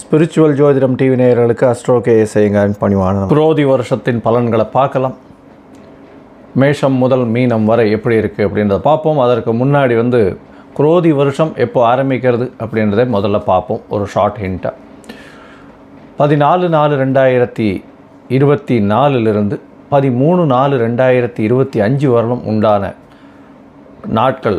Spiritual ஜோதிடம் TV நேயர்களுக்கு astro K செய்யுங்க பணிவான குரோதி வருஷத்தின் பலன்களை பார்க்கலாம் மேஷம் முதல் மீனம் வரை எப்படி இருக்குது அப்படின்றத பார்ப்போம் அதற்கு முன்னாடி வந்து குரோதி வருஷம் எப்போ ஆரம்பிக்கிறது அப்படின்றத முதல்ல பார்ப்போம் ஒரு ஷார்ட் ஹிண்ட்டாக பதினாலு நாலு ரெண்டாயிரத்தி இருபத்தி நாலுலேருந்து பதிமூணு நாலு ரெண்டாயிரத்தி இருபத்தி அஞ்சு வரலும் உண்டான நாட்கள்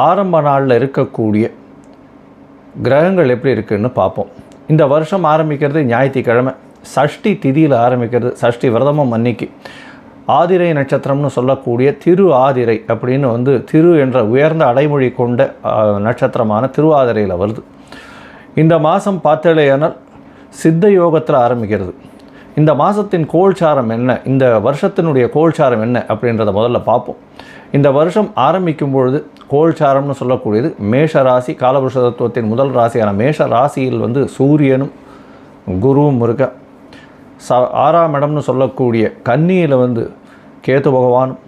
ஆரம்ப நாளில் இருக்கக்கூடிய கிரகங்கள் எப்படி இருக்குன்னு பார்ப்போம். இந்த வருஷம் ஆரம்பிக்கிறது ஞாயிற்றுக்கிழமை. சஷ்டி திதியில் ஆரம்பிக்கிறது சஷ்டி விரதமும் அன்னைக்கு. ஆதிரை நட்சத்திரம்னு சொல்லக்கூடிய திரு ஆதிரை அப்படின்னு வந்து திரு என்ற உயர்ந்த அடைமொழி கொண்ட நட்சத்திரமான திருவாதிரையில் வருது. இந்த மாதம் பார்த்தலையானால் சித்த யோகத்தில் ஆரம்பிக்கிறது. இந்த மாதத்தின் கோல்சாரம் என்ன? இந்த வருஷத்தினுடைய கோல்சாரம் என்ன? அப்படின்றத முதல்ல பார்ப்போம். இந்த வருஷம் ஆரம்பிக்கும் பொழுது கோல்சாரம்னு சொல்லக்கூடியது மேஷ ராசி காலபுருஷ தத்துவத்தின் முதல் ராசியான மேஷ ராசியில் வந்து சூரியனும் குருவும் இருக்க. ச ஆறாம் இடம்னு சொல்லக்கூடிய கன்னியில் வந்து கேது பகவானும்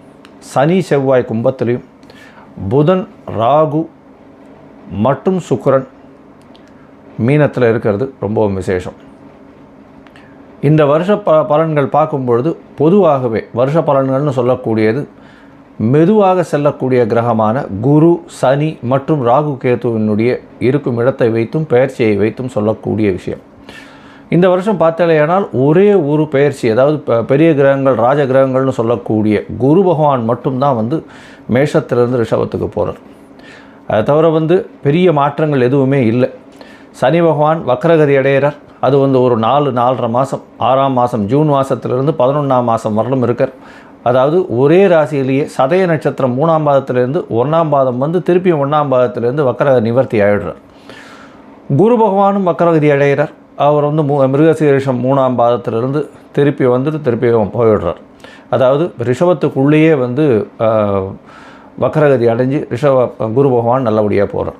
சனி செவ்வாய் கும்பத்திலையும் புதன் ராகு மற்றும் சுக்கரன் மீனத்தில் இருக்கிறது ரொம்பவும் விசேஷம். இந்த வருஷ ப பலன்கள் பார்க்கும்பொழுது பொதுவாகவே வருஷ பலன்கள்னு சொல்லக்கூடியது மெதுவாக செல்லக்கூடிய கிரகமான குரு சனி மற்றும் ராகு கேத்துவினுடைய இருக்கும் இடத்தை வைத்தும் பெயர்ச்சியை வைத்தும் சொல்லக்கூடிய விஷயம். இந்த வருஷம் பார்த்தாலேயானால் ஒரே ஒரு பெயர்ச்சி அதாவது பெரிய கிரகங்கள் ராஜ கிரகங்கள்னு சொல்லக்கூடிய குரு பகவான் மட்டும்தான் வந்து மேஷத்திலிருந்து ரிஷபத்துக்கு போகிறார் அதை தவிர வந்து பெரிய மாற்றங்கள் எதுவுமே இல்லை. சனி பகவான் வக்ரகதி அடையிறார் அது வந்து ஒரு நாலு நாலரை மாதம் ஆறாம் மாதம் ஜூன் மாதத்துலேருந்து பதினொன்றாம் மாதம் வரலும் இருக்கார். அதாவது ஒரே ராசியிலேயே சதய நட்சத்திரம் மூணாம் பாதத்திலேருந்து ஒன்றாம் பாதம் வந்து திருப்பி ஒன்றாம் பாதத்திலேருந்து வக்கர நிவர்த்தி ஆயிடுறார். குரு பகவானும் வக்கரகதி அடைகிறார். அவர் வந்து மூ மிருகசீரிஷம் மூணாம் பாதத்திலிருந்து திருப்பி வந்துட்டு திருப்பி போயிடுறார். அதாவது ரிஷபத்துக்குள்ளேயே வந்து வக்கரகதி அடைஞ்சு ரிஷப குரு பகவான் நல்லபடியாக போகிறார்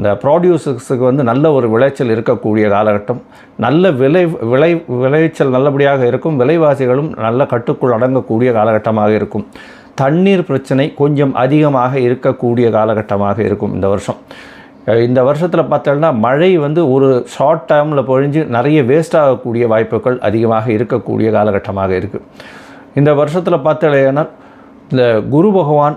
இந்த ப்ராடியூசர்ஸுக்கு வந்து நல்ல ஒரு விளைச்சல் இருக்கக்கூடிய காலகட்டம். நல்ல விளை விளை விளைச்சல் நல்லபடியாக இருக்கும். விலைவாசிகளும் நல்ல கட்டுக்குள் அடங்கக்கூடிய காலகட்டமாக இருக்கும். தண்ணீர் பிரச்சனை கொஞ்சம் அதிகமாக இருக்கக்கூடிய காலகட்டமாக இருக்கும் இந்த வருஷம். இந்த வருஷத்தில் பார்த்தோம்னா மழை வந்து ஒரு ஷார்ட் டேர்மில் பொழிஞ்சு நிறைய வேஸ்ட் ஆகக்கூடிய வாய்ப்புகள் அதிகமாக இருக்கக்கூடிய காலகட்டமாக இருக்குது இந்த வருஷத்தில் பார்த்தலையானால் இந்த குரு பகவான்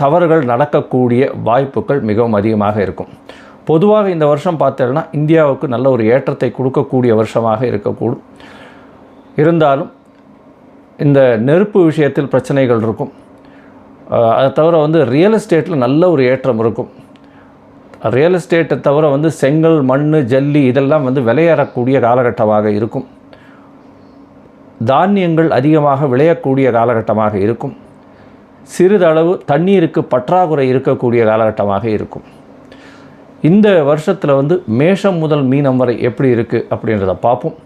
தவறுகள் நடக்கக்கூடிய வாய்ப்புகள் மிகவும் அதிகமாக இருக்கும். பொதுவாக இந்த வருஷம் பார்த்தோம்னா இந்தியாவுக்கு நல்ல ஒரு ஏற்றத்தை கொடுக்கக்கூடிய வருஷமாக இருக்கக்கூடும். இருந்தாலும் இந்த நெருப்பு விஷயத்தில் பிரச்சனைகள் இருக்கும். அதை தவிர வந்து ரியல் எஸ்டேட்டில் நல்ல ஒரு ஏற்றம் இருக்கும். ரியல் எஸ்டேட்டை தவிர வந்து செங்கல் மண் ஜல்லி இதெல்லாம் வந்து விளையாடக்கூடிய காலகட்டமாக இருக்கும். தானியங்கள் அதிகமாக விளையக்கூடிய காலகட்டமாக இருக்கும். சிறிதளவு தண்ணீருக்கு பற்றாக்குறை இருக்கக்கூடிய காலகட்டமாக இருக்கும். இந்த வருஷத்தில் வந்து மேஷம் முதல் மீனம் வரை எப்படி இருக்குது அப்படின்றத பார்ப்போம்.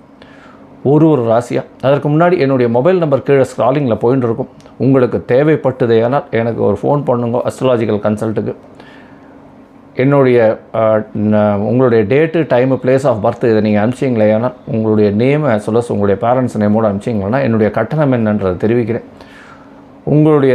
ஒரு ஒரு ராசியாக அதற்கு முன்னாடி என்னுடைய மொபைல் நம்பர் கீழே ஸ்க்ராலிங்கில் போயின்னு இருக்கும் உங்களுக்கு தேவைப்பட்டதேனால் எனக்கு ஒரு ஃபோன் பண்ணுங்க அஸ்ட்ராலாஜிக்கல் கன்சல்ட்டுக்கு என்னுடைய உங்களுடைய date time place of birth இதை நீங்கள் அனுப்பிச்சிங்களேனா உங்களுடைய நேமை சொல்ல உங்களுடைய பேரண்ட்ஸ் நேமோடு அனுப்பிச்சிங்களேன்னா என்னுடைய கட்டணம் என்னன்றதை தெரிவிக்கிறேன். உங்களுடைய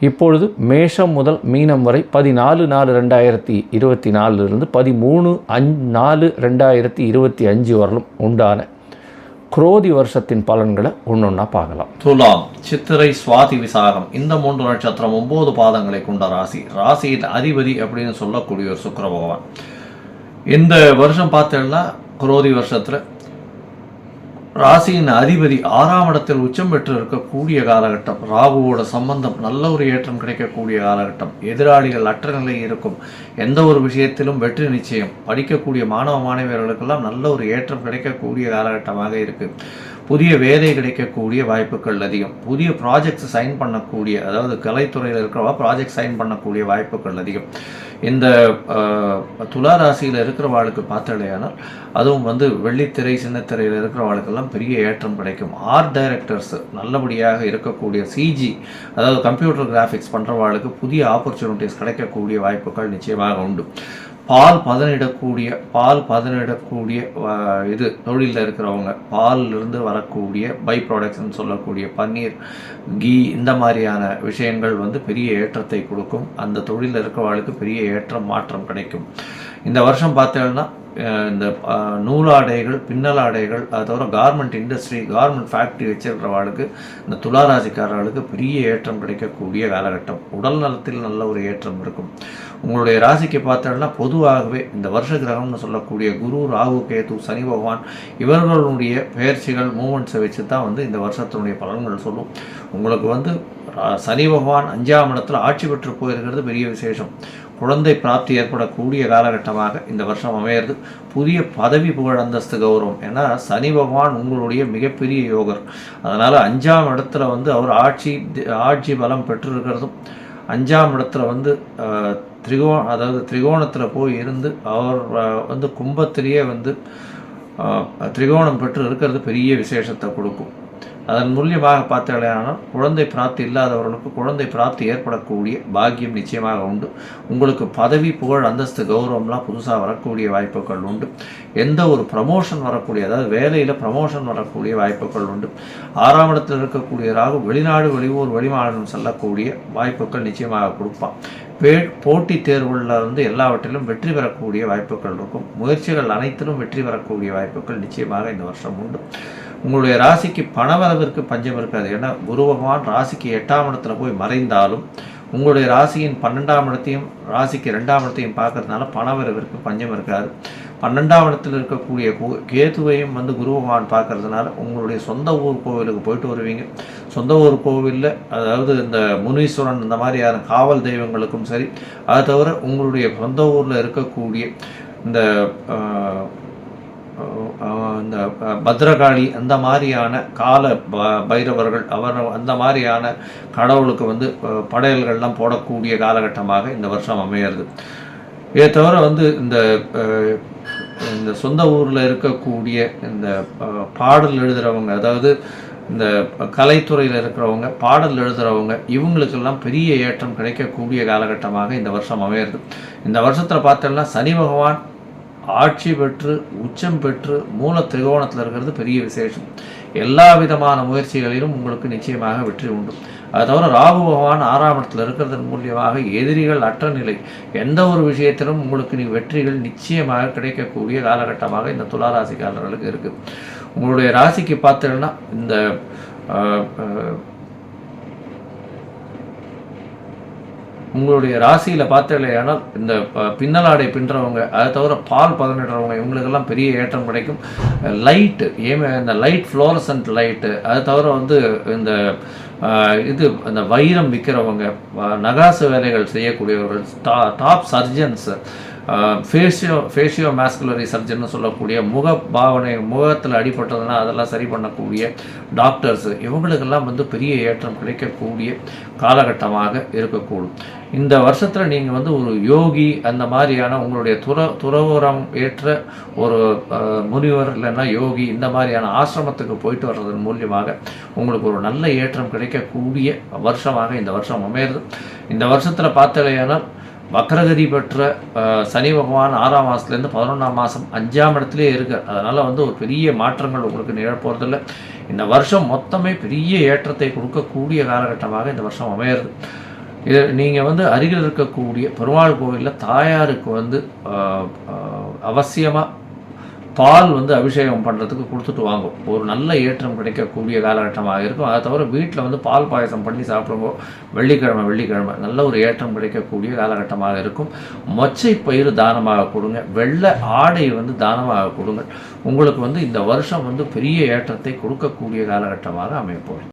இப்பொழுது மேஷம் முதல் மீனம் வரை பதினாலு நாலு ரெண்டாயிரத்தி இருபத்தி நாலுலேருந்து பதிமூணு அஞ் நாலு ரெண்டாயிரத்தி இருபத்தி அஞ்சு வரலும் உண்டான குரோதி வருஷத்தின் பலன்களை ஒன்று ஒன்றா பார்க்கலாம். துலாம் சித்திரை சுவாதி விசாகம். இந்த மூன்று நட்சத்திரம் ஒன்பது பாதங்களை கொண்ட ராசி. ராசியின் அதிபதி அப்படின்னு சொல்லக்கூடிய ஒரு சுக்கர பகவான். இந்த வருஷம் பார்த்தேன்னா குரோதி வருஷத்தில் ராசியின் அதிபதி ஆறாம் இடத்தில் உச்சம் பெற்று இருக்கக்கூடிய காலகட்டம் ராகுவோட சம்பந்தம் நல்ல ஒரு ஏற்றம் கிடைக்கக்கூடிய காலகட்டம் எதிராளிகள் அற்ற நிலை இருக்கும். எந்த ஒரு விஷயத்திலும் வெற்றி நிச்சயம். படிக்கக்கூடிய மாணவ மாணவியர்களுக்கெல்லாம் நல்ல ஒரு ஏற்றம் கிடைக்கக்கூடிய காலகட்டமாக இருக்குது புதிய வேலை கிடைக்கக்கூடிய வாய்ப்புகள் அதிகம். புதிய ப்ராஜெக்ட்ஸ் சைன் பண்ணக்கூடிய அதாவது கலைத்துறையில் இருக்கிறவா ப்ராஜெக்ட் சைன் பண்ணக்கூடிய வாய்ப்புகள் அதிகம். இந்த அஹ், துலா ராசியில் இருக்கிறவாளுக்கு பார்த்தடையானால் அதுவும் வந்து வெள்ளித்திரை சின்னத்திரையில் இருக்கிறவாளுக்கெல்லாம் பெரிய ஏற்றம் கிடைக்கும். ஆர்ட் டைரக்டர்ஸ் நல்லபடியாக இருக்கக்கூடிய சிஜி அதாவது கம்ப்யூட்டர் கிராஃபிக்ஸ் பண்ணுறவாளுக்கு புதிய ஆப்பர்ச்சுனிட்டிஸ் கிடைக்கக்கூடிய வாய்ப்புகள் நிச்சயமாக உண்டு. பால் பதனிடக்கூடிய பால் பதனிடக்கூடிய இது தொழிலில் இருக்கிறவங்க பாலிலிருந்து வரக்கூடிய பை ப்ராடக்ட்ஸ்னு சொல்லக்கூடிய பன்னீர் கீ இந்த மாதிரியான விஷயங்கள் வந்து பெரிய ஏற்றத்தை கொடுக்கும். அந்த தொழிலில் இருக்கிறவர்களுக்கு பெரிய ஏற்றம் மாற்றம் கிடைக்கும். இந்த வருஷம் பார்த்தீங்கன்னா இந்த நூலாடைகள் பின்னலாடைகள் அது தவிர கார்மெண்ட் இண்டஸ்ட்ரி கார்மெண்ட் ஃபேக்ட்ரி வச்சிருக்கிறவாளுக்கு இந்த துளாராசிக்காரர்களுக்கு பெரிய ஏற்றம் கிடைக்கக்கூடிய காலகட்டம். உடல் நலத்தில் நல்ல ஒரு ஏற்றம் இருக்கும். உங்களுடைய ராசிக்கு பார்த்தோம்னா பொதுவாகவே இந்த வருஷ கிரகம்னு சொல்லக்கூடிய குரு ராகு கேது சனி பகவான் இவர்களுடைய பெயர்ச்சிகள் மூமெண்ட்ஸை வச்சு தான் வந்து இந்த வருஷத்தினுடைய பலன்கள் சொல்லும். உங்களுக்கு வந்து சனி பகவான் அஞ்சாம் இடத்துல ஆட்சி பெற்று போயிருக்கிறது பெரிய விசேஷம். குழந்தை பிராப்தி ஏற்படக்கூடிய காலகட்டமாக இந்த வருஷம் அமையிறது. புதிய பதவி புகழ் அந்தஸ்து கௌரவம். ஏன்னா சனி பகவான் உங்களுடைய மிகப்பெரிய யோகர். அதனால் அஞ்சாம் இடத்துல வந்து அவர் ஆட்சி ஆட்சி பலம் பெற்றிருக்கிறதும் அஞ்சாம் இடத்துல வந்து திரிகோ அதாவது திரிகோணத்தில் போய் இருந்து அவர் வந்து கும்பத்திலேயே வந்து திரிகோணம் பெற்று இருக்கிறது பெரிய விசேஷத்தை கொடுக்கும். அதன் மூலியமாக பார்த்தாலேயானால் குழந்தை பிராப்தி இல்லாதவர்களுக்கு குழந்தை பிராப்தி ஏற்படக்கூடிய பாக்கியம் நிச்சயமாக உண்டு. உங்களுக்கு பதவி புகழ் அந்தஸ்து கௌரவம்லாம் புதுசாக வரக்கூடிய வாய்ப்புகள் உண்டு. எந்த ஒரு ப்ரமோஷன் வரக்கூடிய அதாவது வேலையில் ப்ரமோஷன் வரக்கூடிய வாய்ப்புகள் உண்டு. ஆறாம் இடத்தில் இருக்கக்கூடியதாக வெளிநாடு வெளியூர் வெளிமாநிலம் செல்லக்கூடிய வாய்ப்புகள் நிச்சயமாக கொடுப்பான். பே போட்டித் தேர்வுகளில் வந்து எல்லாவற்றிலும் வெற்றி பெறக்கூடிய வாய்ப்புகள் இருக்கும். முயற்சிகள் அனைத்திலும் வெற்றி பெறக்கூடிய வாய்ப்புகள் நிச்சயமாக இந்த வருஷம் உண்டு. உங்களுடைய ராசிக்கு பணவரவிற்கு பஞ்சம் இருக்காது ஏன்னா குரு பகவான் ராசிக்கு எட்டாம் இடத்துல போய் மறைந்தாலும் உங்களுடைய ராசியின் பன்னெண்டாம் இடத்தையும் ராசிக்கு ரெண்டாம் இடத்தையும் பார்க்கறதுனால பணவரவிற்கு பஞ்சம் இருக்காது. பன்னெண்டாம் இடத்தில் இருக்கக்கூடிய கு- கேதுவையும் வந்து குரு பகவான் பார்க்கறதுனால உங்களுடைய சொந்த ஊர் கோவிலுக்கு போயிட்டு வருவீங்க. சொந்த ஊர் கோவிலில் அதாவது இந்த முனீஸ்வரன் இந்த மாதிரியான காவல் தெய்வங்களுக்கும் சரி அதை தவிர உங்களுடைய சொந்த ஊரில் இருக்கக்கூடிய இந்த இந்த பத்ரகாளி அந்த மாதிரியான கால ப- பைரவர்கள் அவர் அந்த மாதிரியான கடவுளுக்கு வந்து படையல்கள்லாம் போடக்கூடிய காலகட்டமாக இந்த வருஷம் அமையிறது. இதை தவிர வந்து இந்த இந்த சொந்த ஊரில் இருக்கக்கூடிய இந்த பாடல் எழுதுகிறவங்க அதாவது இந்த கலைத்துறையில் இருக்கிறவங்க பாடல் எழுதுகிறவங்க இவங்களுக்கெல்லாம் பெரிய ஏற்றம் கிடைக்கக்கூடிய காலகட்டமாக இந்த வருஷம் அமையிறது. இந்த வருஷத்தில் பார்த்தோம்னா சனி பகவான் ஆட்சி பெற்று உச்சம் பெற்று மூல திரிகோணத்தில் இருக்கிறது பெரிய விசேஷம். எல்லா விதமான முயற்சிகளிலும் உங்களுக்கு நிச்சயமாக வெற்றி உண்டு. அது தவிர ராகு பகவான் ஆறாம் இடத்துல இருக்கிறதன் மூலியமாக எதிரிகள் அற்ற நிலை. எந்த ஒரு விஷயத்திலும் உங்களுக்கு நீ வெற்றிகள் நிச்சயமாக கிடைக்கக்கூடிய காலகட்டமாக இந்த துளாராசிக்காரர்களுக்கு இருக்குது உங்களுடைய ராசிக்கு பார்த்தீங்கன்னா இந்த உங்களுடைய ராசியில் பார்த்தீங்களேனால் இந்த ப- பின்னலாடை பின்னுறவங்க அதை தவிர பால் பதனிடுறவங்க இவங்களுக்கெல்லாம் பெரிய ஏற்றம் கிடைக்கும். லைட்டு ஏமே இந்த லைட் ஃப்ளோரசன்ட் லைட்டு அது தவிர வந்து இந்த இது அந்த வைரம் விற்கிறவங்க நகாசு வேலைகள் செய்யக்கூடியவர்கள் டா டாப் சர்ஜன்ஸ் ஃபேஷியோ ஃபேஷியோ மேஸ்குலரி சர்ஜன்னு சொல்லக்கூடிய முக பாவனை முகத்தில் அடிபட்டதுன்னா அதெல்லாம் சரி பண்ணக்கூடிய டாக்டர்ஸ் இவங்களுக்கெல்லாம் வந்து பெரிய ஏற்றம் கிடைக்கக்கூடிய காலகட்டமாக இருக்கக்கூடும். இந்த வருஷத்தில் நீங்கள் வந்து ஒரு யோகி அந்த மாதிரியான உங்களுடைய துற துறவுரம் ஏற்ற ஒரு முனிவர் இல்லைன்னா யோகி இந்த மாதிரியான ஆசிரமத்துக்கு போயிட்டு வர்றதன் மூலியமாக உங்களுக்கு ஒரு நல்ல ஏற்றம் கிடைக்கக்கூடிய வருஷமாக இந்த வருஷம் அமையிறது. இந்த வருஷத்தில் பார்த்தலையானால் வக்ரகதி பெற்ற சனி பகவான் ஆறாம் மாதத்துலேருந்து பதினொன்றாம் மாதம் அஞ்சாம் இடத்துலேயே இருக்கார் அதனால் வந்து ஒரு பெரிய மாற்றங்கள் உங்களுக்கு நிகழப்போகிறதில்ல இந்த வருஷம் மொத்தமே பெரிய ஏற்றத்தை கொடுக்கக்கூடிய காலகட்டமாக இந்த வருஷம் அமையிறது. இது நீங்கள் வந்து அருகில் இருக்கக்கூடிய பெருமாள் கோவிலில் தாயாருக்கு வந்து அவசியமாக பால் வந்து அபிஷேகம் பண்ணுறதுக்கு கொடுத்துட்டு வாங்கும். ஒரு நல்ல ஏற்றம் கிடைக்கக்கூடிய காலகட்டமாக இருக்கும். அதை தவிர வீட்டில் வந்து பால் பாயசம் பண்ணி சாப்பிடும்போ வெள்ளிக்கிழமை வெள்ளிக்கிழமை நல்ல ஒரு ஏற்றம் கிடைக்கக்கூடிய காலகட்டமாக இருக்கும். மொச்சை பயிர் தானமாக கொடுங்க. வெள்ளை ஆடை வந்து தானமாக கொடுங்க உங்களுக்கு வந்து இந்த வருஷம் வந்து பெரிய ஏற்றத்தை கொடுக்கக்கூடிய காலகட்டமாக அமைப்போம்